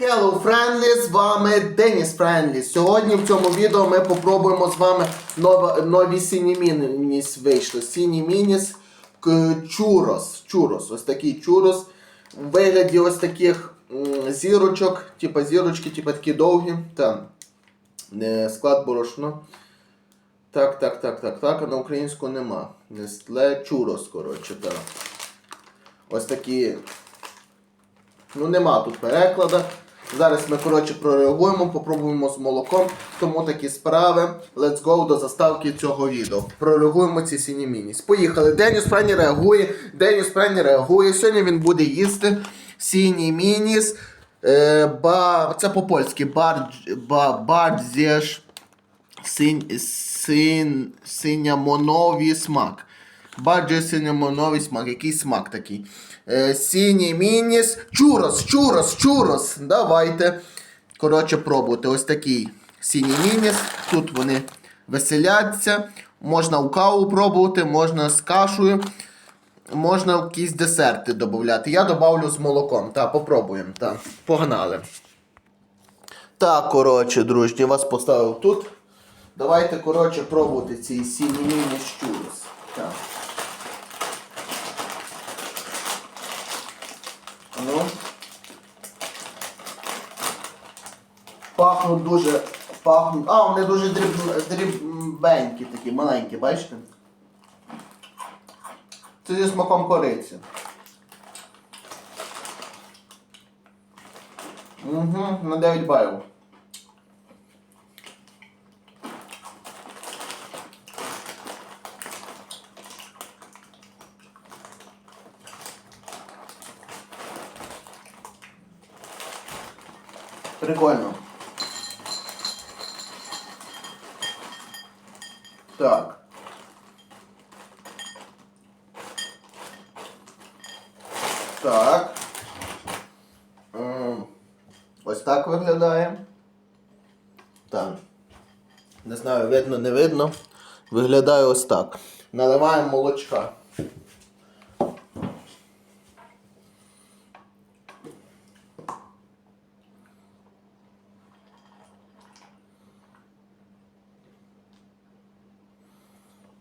Hello Friendly, з вами Деніс Френдлі. Сьогодні в цьому відео ми попробуємо з вами нова- нові сіні мініс вийшли. Сіні мініс чурос. Чурос. Ось такий чурос. У вигляді ось таких зірочок, типа зірочки, типа такі довгі. Там. Е, Склад борошно. Так, так, так, так, так, а на українську нема. Нестле чурос, коротше, так. Ось такі Ну нема тут переклада. Зараз ми, коротше, прореагуємо, попробуємо з молоком. Тому такі справи. Let's go до заставки цього відео. Прореагуємо ці сіні мініс. Поїхали. Деніс Френі реагує. Деніс Френі реагує. Сьогодні він буде їсти сіні мініс. Е, ба... Це по-польськи. Бар... Ба... Бардзєш син... Синямонові смак. Баджі синямоновий смак. Який смак такий? Е, сіній мініс. Чурос, чурос, чурос. Давайте. Коротше, пробуйте. Ось такий сіній мініс. Тут вони веселяться. Можна у каву пробувати, можна з кашею. Можна якісь десерти додати. Я додавлю з молоком. Так, попробуємо. Так, погнали. Так, коротше, дружні, вас поставив тут. Давайте, коротше, пробувати ці сіні мініс чурос. Так. Ну. Пахнуть дуже. Пахнуть. А, вони дуже дріб... дрібенькі такі, маленькі, бачите? Це зі смаком кориці. Угу, на 9 балів. Прикольно. Так. Так. М, Ось так виглядає. Так. Не знаю, видно, не видно. Виглядає ось так. Наливаємо молочка.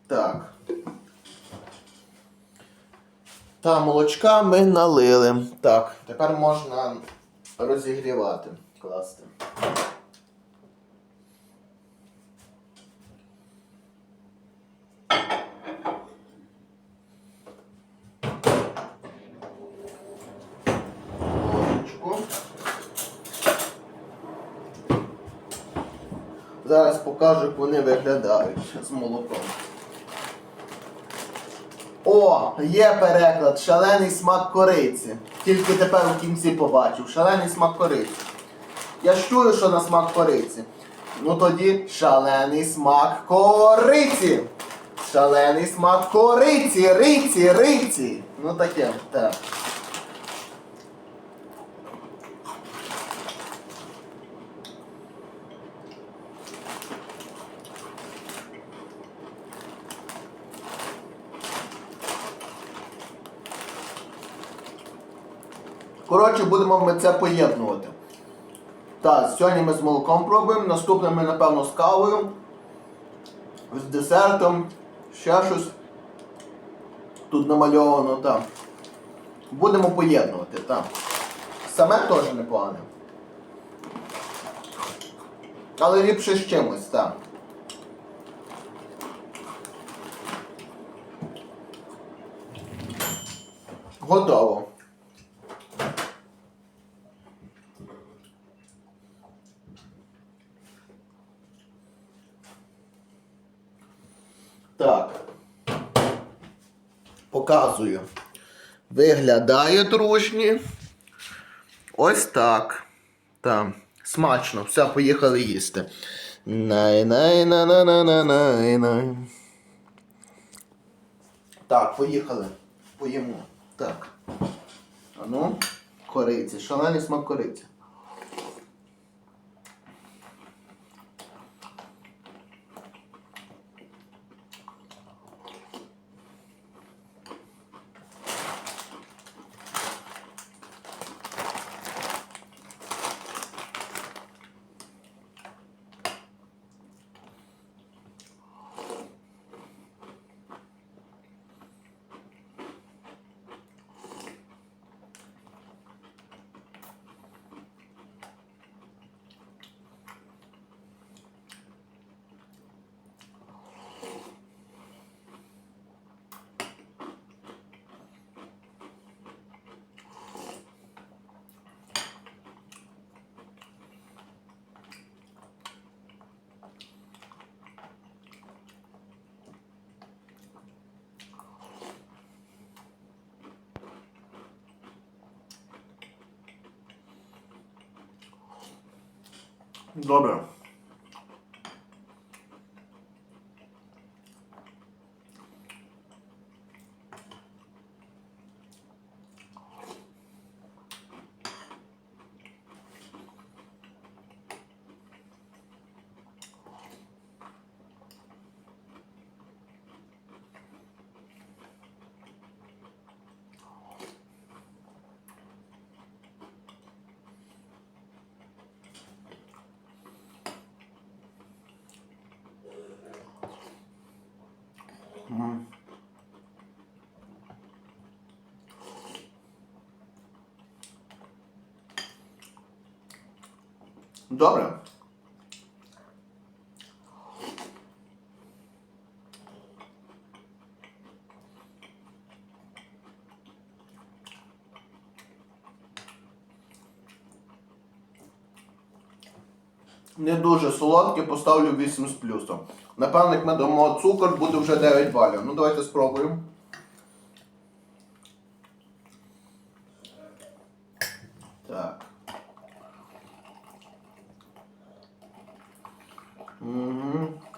Так. Та молочка ми налили. Так, тепер можна розігрівати. Класти. Зараз покажу, як вони виглядають з молоком. О, є переклад. Шалений смак кориці. Тільки тепер у кінці побачив. Шалений смак кориці. Я ж чую, що на смак кориці. Ну тоді шалений смак кориці. Шалений смак кориці, риці, риці. Ну таке, так. Коротше, будемо ми це поєднувати. Так, сьогодні ми з молоком пробуємо, наступне ми, напевно, з кавою, з десертом, ще щось. Тут намальовано, так. Будемо поєднувати, так. Саме теж непогане. Але ліпше з чимось, так. Готово. Так. Показую. Виглядає дружні. Ось так. Так. Смачно. Все, поїхали їсти. най най на на на на най най Так, поїхали. Поїмо. Так. А ну, кориці. Шалений смак кориці. Добре. Добре. Не дуже солодке, поставлю 8 з плюсом. Напевно, як ми дамо цукор, буде вже 9 балів. Ну давайте спробуємо. Так. Угу.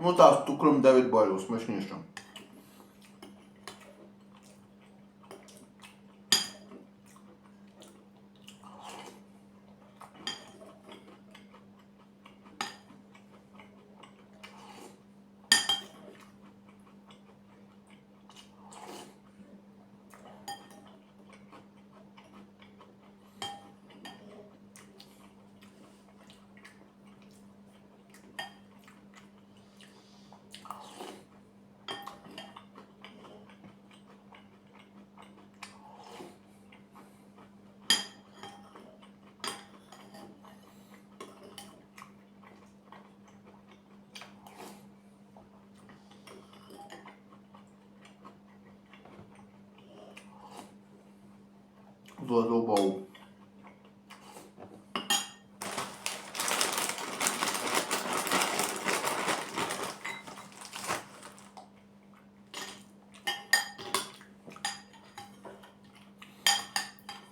Ну так, з цукром 9 балів, смачніше. Задовбав.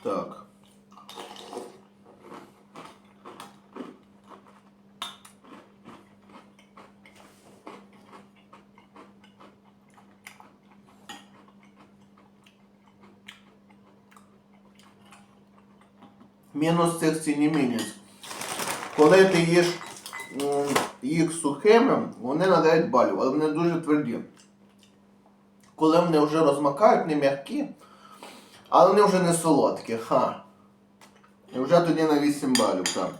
Так. Мінус цих ціні цінімініс. Коли ти їш їх сухими, вони на 9 балів, але вони дуже тверді. Коли вони вже розмакають, не м'які, але вони вже не солодкі, ха. І вже тоді на 8 балів, так.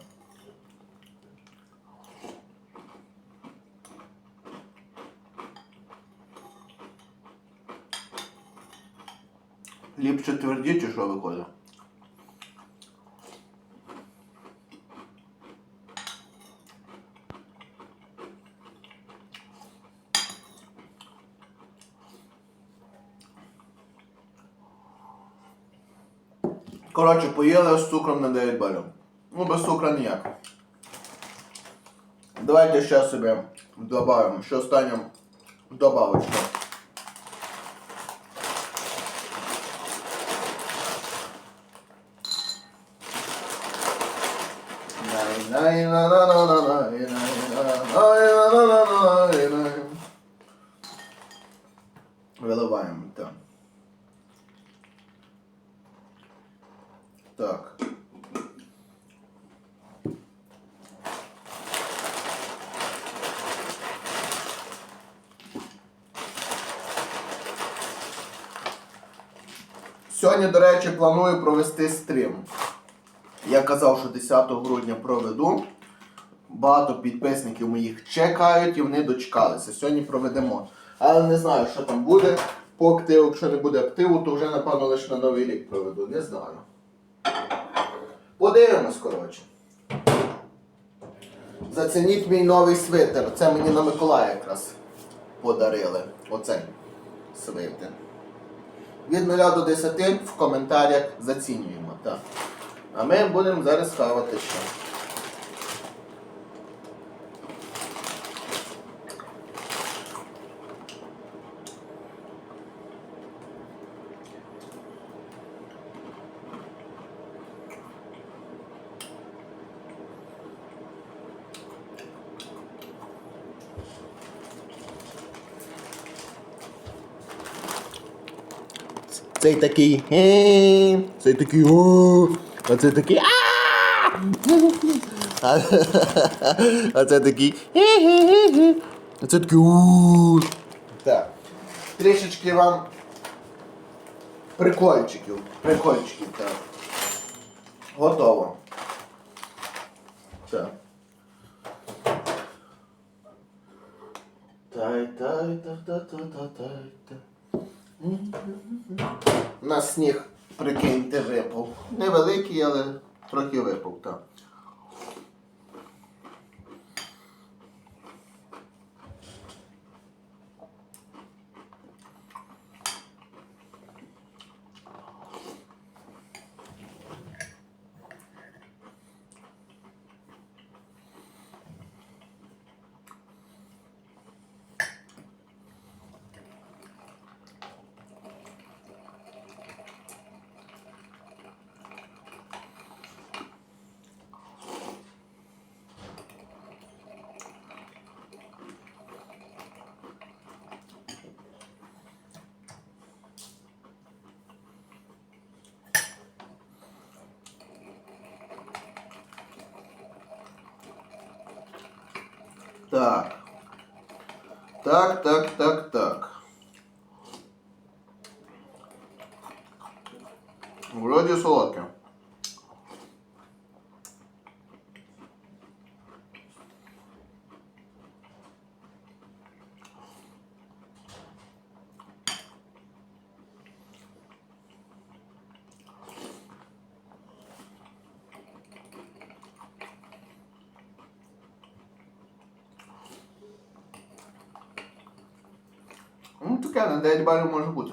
Ліпше тверді чи що виходить? Коротше, поїли з цукром на 9 балів. Ну, без цукра ніяк. Давайте ще собі додаємо, що останнє добавочка. Виливаємо, так. Так. Сьогодні, до речі, планую провести стрім. Я казав, що 10 грудня проведу. Багато підписників моїх чекають і вони дочекалися. Сьогодні проведемо. Але не знаю, що там буде по активу. Якщо не буде активу, то вже, напевно, лише на новий рік проведу. Не знаю. Подивимось, коротше. Зацініть мій новий свитер. Це мені на Миколая якраз подарили. Оцей свитер. Від 0 до 10 в коментарях зацінюємо. Так. А ми будемо зараз хавати ще. Цей такий. Цей такий. А це такий. «А». Це такий. А це такий. Так. Трішечки вам прикольчиків. Прикольчиків, так. Готово. Так. Тай, У нас сніг, прикиньте, випав. Невеликий, але трохи випав, так. Так. Так, так, так, так. Вроді солодке. Ну, таке на 9 балів може бути.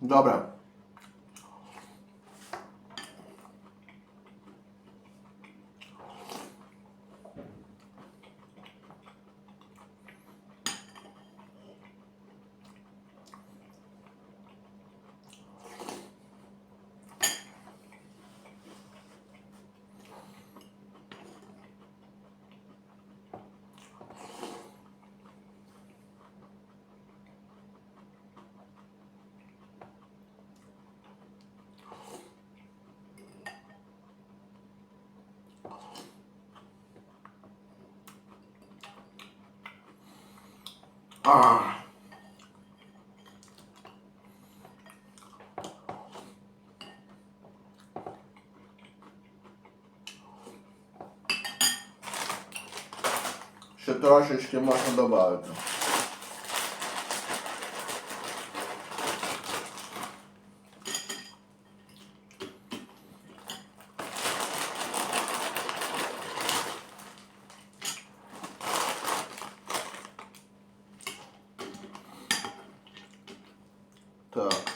Добре. Ще трошечки можна додати. Так.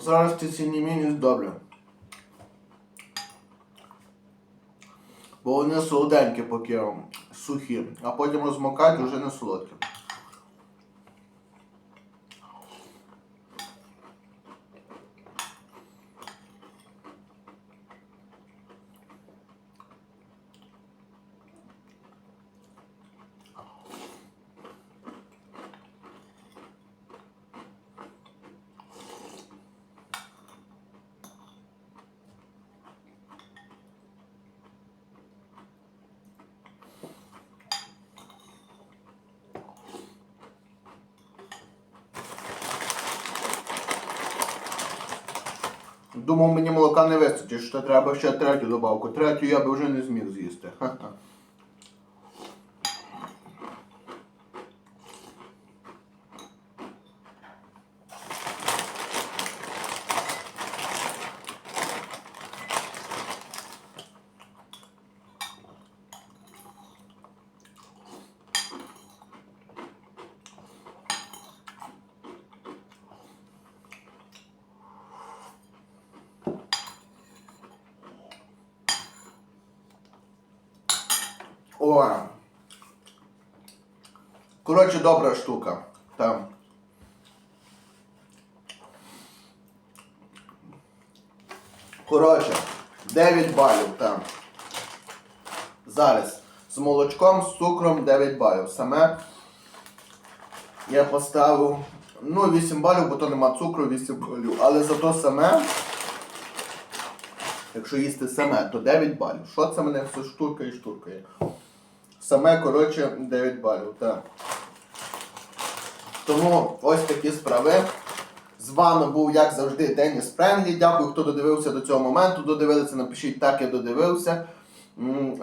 Зараз ці ціні мініс добре. Бо вони солоденькі, поки сухі, а потім розмокають вже не солодкі. Думав, мені молока не вистачить, що треба ще третю добавку. Третю я би вже не зміг з'їсти. Ха-ха. О. Коротше, добра штука. Там. Коротше, 9 балів там. Зараз. З молочком, з цукром 9 балів. Саме я поставив. Ну, 8 балів, бо то нема цукру, 8 балів. Але зато саме. Якщо їсти саме, то 9 балів. Що це мене все штуркає і штуркає? Саме, коротше, 9 балів, так. Тому ось такі справи. З вами був, як завжди, Деніс Френлі. Дякую, хто додивився до цього моменту. Додивилися, напишіть так, я додивився.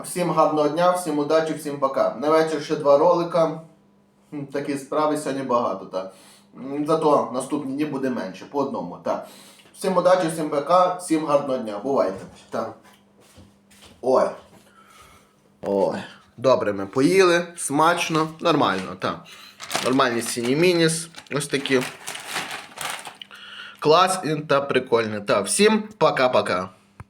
Всім гарного дня, всім удачі, всім пока. На вечір ще два ролика. Такі справи сьогодні багато, так. Зато наступні дні буде менше, по одному, так. Всім удачі, всім пока, всім гарного дня. Бувайте. Так. Ой. Ой. Добре, ми поїли, смачно, нормально, так. Нормальні сіні мініс. Ось такі. Клас та прикольні. Та всім пока-пока.